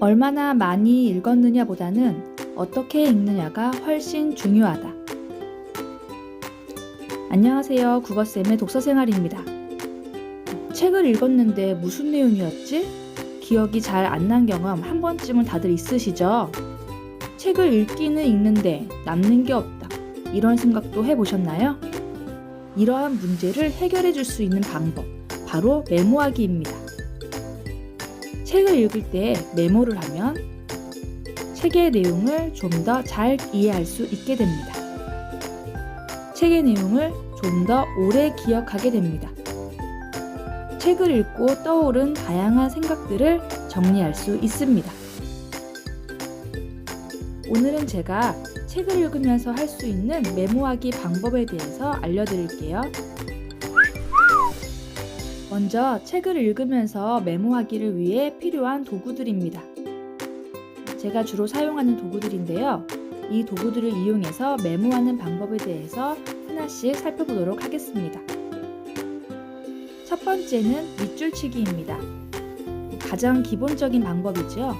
얼마나 많이 읽었느냐 보다는 어떻게 읽느냐가 훨씬 중요하다. 안녕하세요. 국어쌤의 독서생활입니다. 책을 읽었는데 무슨 내용이었지? 기억이 잘 안 난 경험 한 번쯤은 다들 있으시죠? 책을 읽기는 읽는데 남는 게 없다. 이런 생각도 해보셨나요? 이러한 문제를 해결해 줄 수 있는 방법, 바로 메모하기입니다. 책을 읽을 때 메모를 하면 책의 내용을 좀 더 잘 이해할 수 있게 됩니다. 책의 내용을 좀 더 오래 기억하게 됩니다. 책을 읽고 떠오른 다양한 생각들을 정리할 수 있습니다. 오늘은 제가 책을 읽으면서 할 수 있는 메모하기 방법에 대해서 알려드릴게요. 먼저 책을 읽으면서 메모하기를 위해 필요한 도구들입니다. 제가 주로 사용하는 도구들인데요. 이 도구들을 이용해서 메모하는 방법에 대해서 하나씩 살펴보도록 하겠습니다. 첫 번째는 밑줄치기입니다. 가장 기본적인 방법이죠.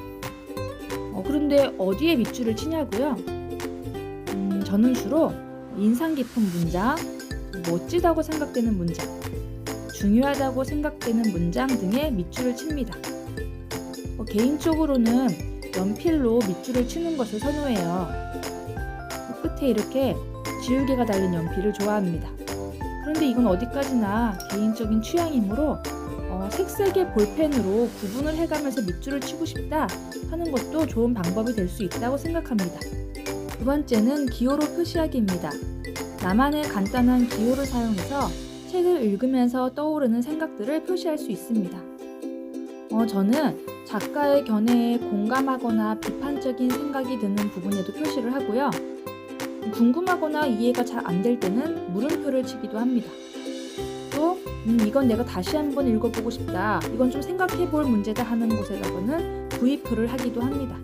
어, 그런데 어디에 밑줄을 치냐고요? 음, 저는 주로 인상 깊은 문장, 멋지다고 생각되는 문장, 중요하다고 생각되는 문장 등에 밑줄을 칩니다. 어, 개인적으로는 연필로 밑줄을 치는 것을 선호해요. 어, 끝에 이렇게 지우개가 달린 연필을 좋아합니다. 그런데 이건 어디까지나 개인적인 취향이므로 어, 색색의 볼펜으로 구분을 해가면서 밑줄을 치고 싶다 하는 것도 좋은 방법이 될 수 있다고 생각합니다. 두 번째는 기호로 표시하기입니다. 나만의 간단한 기호를 사용해서 책을 읽으면서 떠오르는 생각들을 표시할 수 있습니다. 어, 저는 작가의 견해에 공감하거나 비판적인 생각이 드는 부분에도 표시를 하고요. 궁금하거나 이해가 잘 안 될 때는 물음표를 치기도 합니다. 또, 음, 이건 내가 다시 한번 읽어보고 싶다. 이건 좀 생각해 볼 문제다 하는 곳에다가는 V표를 하기도 합니다.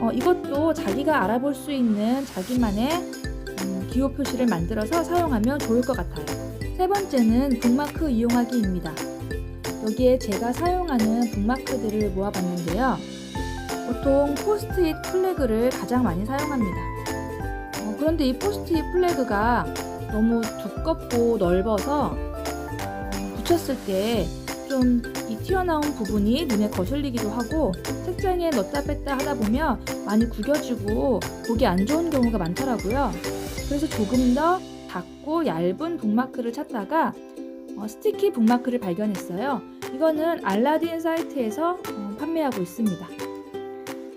어, 이것도 자기가 알아볼 수 있는 자기만의 음, 기호 표시를 만들어서 사용하면 좋을 것 같아요. 세 번째는 북마크 이용하기입니다. 여기에 제가 사용하는 북마크들을 모아봤는데요. 보통 포스트잇 플래그를 가장 많이 사용합니다. 어, 그런데 이 포스트잇 플래그가 너무 두껍고 넓어서 붙였을 때 좀 이 튀어나온 부분이 눈에 거슬리기도 하고 책장에 넣다 뺐다 하다 보면 많이 구겨지고 보기 안 좋은 경우가 많더라고요. 그래서 조금 더 작고 얇은 북마크를 찾다가 어, 스티키 북마크를 발견했어요. 이거는 알라딘 사이트에서 어, 판매하고 있습니다.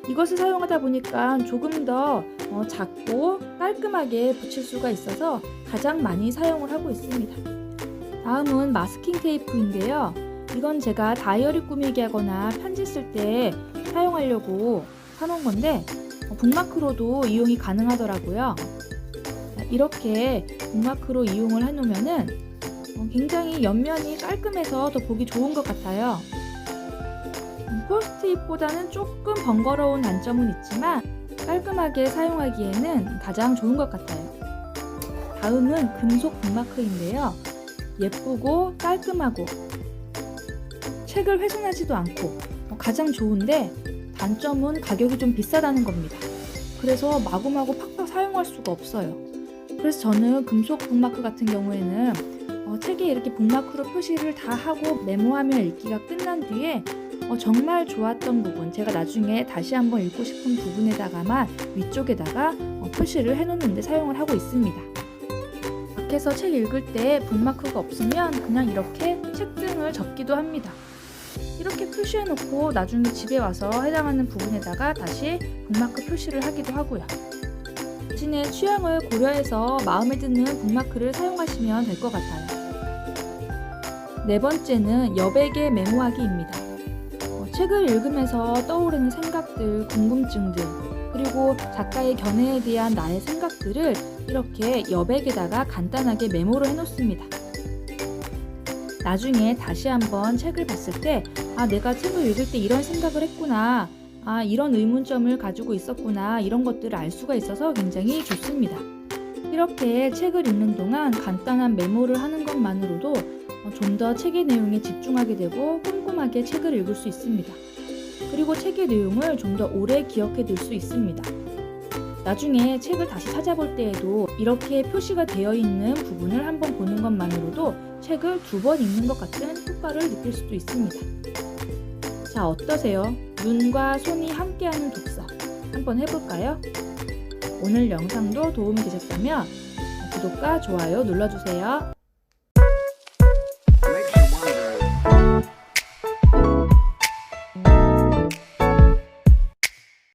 이것을 사용하다 보니까 조금 더 어, 작고 깔끔하게 붙일 수가 있어서 가장 많이 사용을 하고 있습니다. 다음은 마스킹 테이프인데요. 이건 제가 다이어리 꾸미기 하거나 편지 쓸 때 사용하려고 사놓은 건데 어, 북마크로도 이용이 가능하더라고요. 이렇게 북마크로 이용을 해놓으면은 어, 굉장히 옆면이 깔끔해서 더 보기 좋은 것 같아요. 음, 포스트잇보다는 조금 번거로운 단점은 있지만 깔끔하게 사용하기에는 가장 좋은 것 같아요. 다음은 금속 북마크인데요. 예쁘고 깔끔하고 책을 훼손하지도 않고 어, 가장 좋은데 단점은 가격이 좀 비싸다는 겁니다. 그래서 마구마구 팍팍 사용할 수가 없어요. 그래서 저는 금속 북마크 같은 경우에는 어, 책에 이렇게 북마크로 표시를 다 하고 메모하며 읽기가 끝난 뒤에 어, 정말 좋았던 부분, 제가 나중에 다시 한번 읽고 싶은 부분에다가만 위쪽에다가 어, 표시를 해놓는데 사용을 하고 있습니다. 밖에서 책 읽을 때 북마크가 없으면 그냥 이렇게 책등을 접기도 합니다. 이렇게 표시해놓고 나중에 집에 와서 해당하는 부분에다가 다시 북마크 표시를 하기도 하고요. 자신의 취향을 고려해서 마음에 드는 북마크를 사용하시면 될 것 같아요. 네 번째는 여백의 메모하기입니다. 어, 책을 읽으면서 떠오르는 생각들, 궁금증들, 그리고 작가의 견해에 대한 나의 생각들을 이렇게 여백에다가 간단하게 메모를 해놓습니다. 나중에 다시 한번 책을 봤을 때, 아, 내가 책을 읽을 때 이런 생각을 했구나. 아, 이런 의문점을 가지고 있었구나. 이런 것들을 알 수가 있어서 굉장히 좋습니다. 이렇게 책을 읽는 동안 간단한 메모를 하는 것만으로도 좀 더 책의 내용에 집중하게 되고 꼼꼼하게 책을 읽을 수 있습니다. 그리고 그리고 책의 내용을 좀 더 오래 기억해 둘 수 있습니다. 나중에 책을 다시 찾아볼 때에도 이렇게 표시가 되어 있는 부분을 한번 보는 것만으로도 책을 두 번 읽는 것 같은 효과를 느낄 수도 있습니다. 자, 어떠세요? 눈과 손이 함께하는 독서 한번 해볼까요? 오늘 영상도 도움이 되셨다면 구독과 좋아요 눌러주세요.